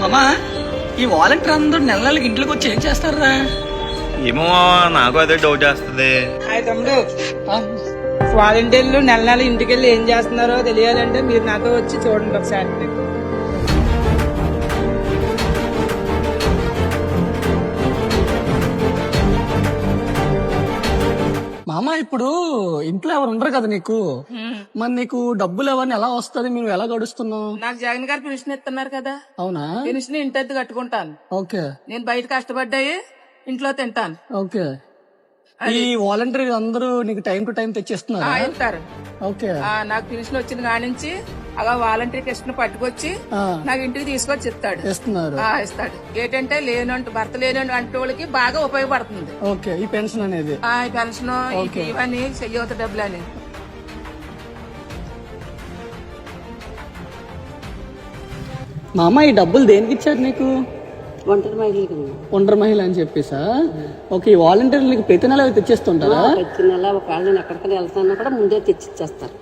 మామా ఈ వాలంటీర్ అందరూ నెల నెలకి ఇంట్లోకి వచ్చి ఏం చేస్తారా ఏమో నాకు అదే డౌట్ వేస్తుంది. హాయ్ తమ్ముడు. వాలంటీర్లు నెల నెల ఇంటికి వెళ్ళి ఏం చేస్తున్నారో తెలియాలంటే మీరు నాతో వచ్చి చూడండి ఒకసారి. మామ ఇప్పుడు ఇంట్లో ఎవరు ఉండరు కదా నీకు? మరి నీకు డబ్బులు ఎవరిని ఎలా వస్తుంది? మీరు ఎలా గడుస్తున్నావు నాకు జగన్ గారు పెన్షన్ ఇస్తున్నారు కదా. అవునా? పెన్షన్ ఇంటద్దు కట్టుకుంటాను. ఓకే. నేను బయట కష్టపడ్డాయి ఇంట్లో తింటాను. ఓకే. ఈ వాలంటీర్ అందరూ నీకు టైం టు టైం తెచ్చిస్తున్నారా? ఓకే. నాకు పెన్షన్ వచ్చిన కాడి నుంచి అలా వాలంటీర్ కిషన్ పట్టుకొచ్చి నాకు ఇంటికి తీసుకొచ్చి ఇస్తాడు. ఇస్తున్నారు. ఆ, ఇస్తాడు. ఏంటంటే లేనంటూ భర్త లేనంటూ అంటే వాళ్ళకి బాగా ఉపయోగపడుతుంది. ఓకే ఈ పెన్షన్ అనేది? ఆ ఈ పెన్షన్ ఇవన్నీ చెయ్యవత డబ్బులు అని. మా అమ్మ ఈ డబ్బులు దేనికి ఇచ్చారు నీకు? ఒంటరి మహిళలకు ఒంటరి మహిళ అని చెప్పేసా? ఓకే నీకు ప్రతి నెల తెచ్చేస్తుంటారా? ప్రతి నెల ఒకవేళ నేను ఎక్కడికైనా వెళ్తాను కూడా ముందే తెచ్చిచ్చేస్తారు.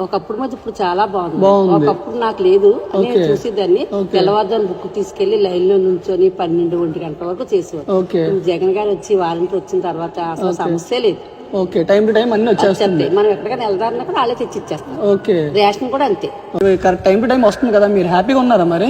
ఒకప్పుడు మధ్య ఇప్పుడు చాలా బాగుంది. ఒకప్పుడు నాకు లేదు. నేను చూసేదాన్ని. తెల్లవారుజాము బుక్ తీసుకెళ్ళి లైన్లో నుంచొని పన్నెండు ఒంటి గంటల వరకు చేసేవారు. జగన్ గారు వచ్చి వారంటీ వచ్చిన తర్వాత అసలు సమస్య లేదు. ఓకే. టైం టు టైం అన్ని వచ్చేస్తుంది మనం ఎక్కడికైనా వెళ్దామన్నా కూడా వాళ్ళే తెచ్చిచ్చేస్తారు. ఓకే. రేషన్ కూడా అంతే. కరెక్ట్. టైం టు టైం వస్తుంది కదా. మీరు హ్యాపీగా ఉన్నారా మరి?